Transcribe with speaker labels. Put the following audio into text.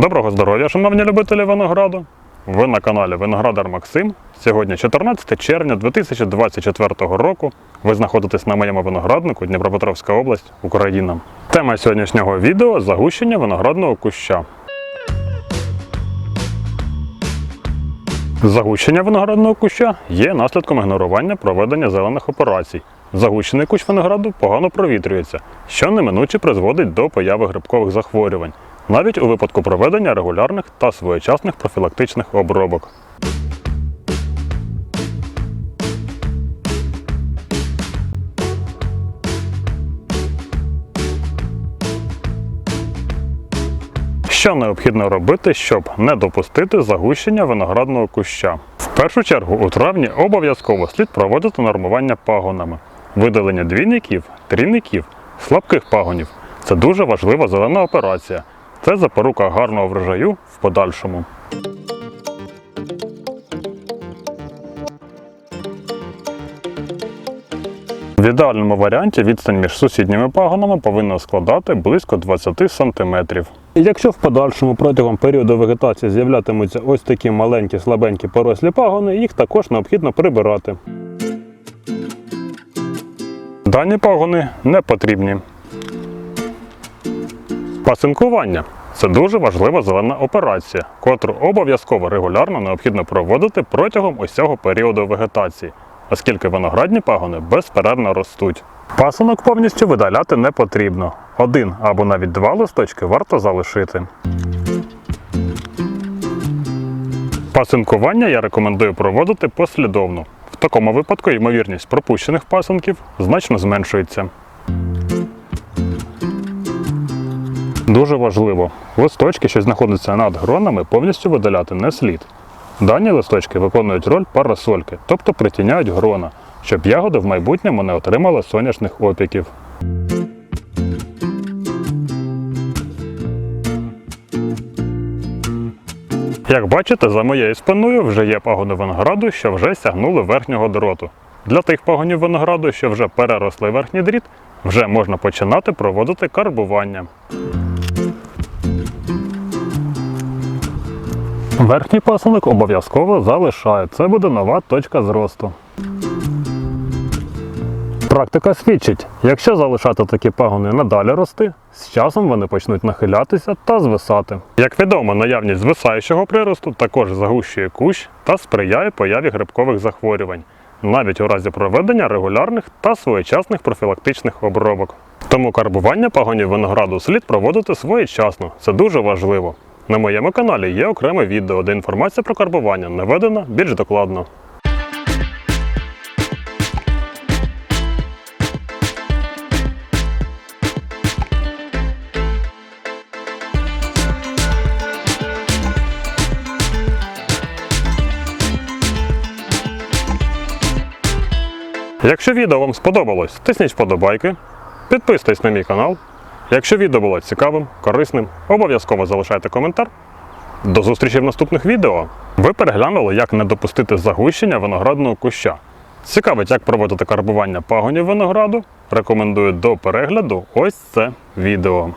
Speaker 1: Доброго здоров'я, шановні любителі винограду! Ви на каналі Виноградар Максим. Сьогодні 14 червня 2024 року. Ви знаходитесь на моєму винограднику Дніпропетровська область, Україна. Тема сьогоднішнього відео загущення виноградного куща. Загущення виноградного куща є наслідком ігнорування проведення зелених операцій. Загущений кущ винограду погано провітрюється, що неминуче призводить до появи грибкових захворювань, навіть у випадку проведення регулярних та своєчасних профілактичних обробок. Що необхідно робити, щоб не допустити загущення виноградного куща? В першу чергу у травні обов'язково слід проводити нормування пагонами, видалення двійників, трійників, слабких пагонів. Це дуже важлива зелена операція. Це запорука гарного врожаю в подальшому. В ідеальному варіанті відстань між сусідніми пагонами повинна складати близько 20 см. Якщо в подальшому протягом періоду вегетації з'являтимуться ось такі маленькі слабенькі порослі пагони, їх також необхідно прибирати. Дані пагони не потрібні. Пасинкування це дуже важлива зелена операція, котру обов'язково регулярно необхідно проводити протягом усього періоду вегетації, оскільки виноградні пагони безперервно ростуть. Пасинок повністю видаляти не потрібно. Один або навіть два листочки варто залишити. Пасинкування я рекомендую проводити послідовно. В такому випадку ймовірність пропущених пасинків значно зменшується. Дуже важливо, листочки, що знаходяться над гронами, повністю видаляти не слід. Дані листочки виконують роль парасольки, тобто притіняють грона, щоб ягоди в майбутньому не отримали сонячних опіків. Як бачите, за моєю спиною вже є пагони винограду, що вже сягнули верхнього дроту. Для тих пагонів винограду, що вже переросли верхній дріт, вже можна починати проводити карбування. Верхній пасинок обов'язково залишаю. Це буде нова точка зросту. Практика свідчить, якщо залишати такі пагони надалі рости, з часом вони почнуть нахилятися та звисати. Як відомо, наявність звисаючого приросту також загущує кущ та сприяє появі грибкових захворювань, навіть у разі проведення регулярних та своєчасних профілактичних обробок. Тому карбування пагонів винограду слід проводити своєчасно, це дуже важливо. На моєму каналі є окреме відео, де інформація про карбування наведена більш докладно. Якщо відео вам сподобалось, тисніть вподобайки, підписуйтесь на мій канал. Якщо відео було цікавим, корисним, обов'язково залишайте коментар. До зустрічі в наступних відео. Ви переглянули, як не допустити загущення виноградного куща. Цікавить, як проводити карбування пагонів винограду. Рекомендую до перегляду ось це відео.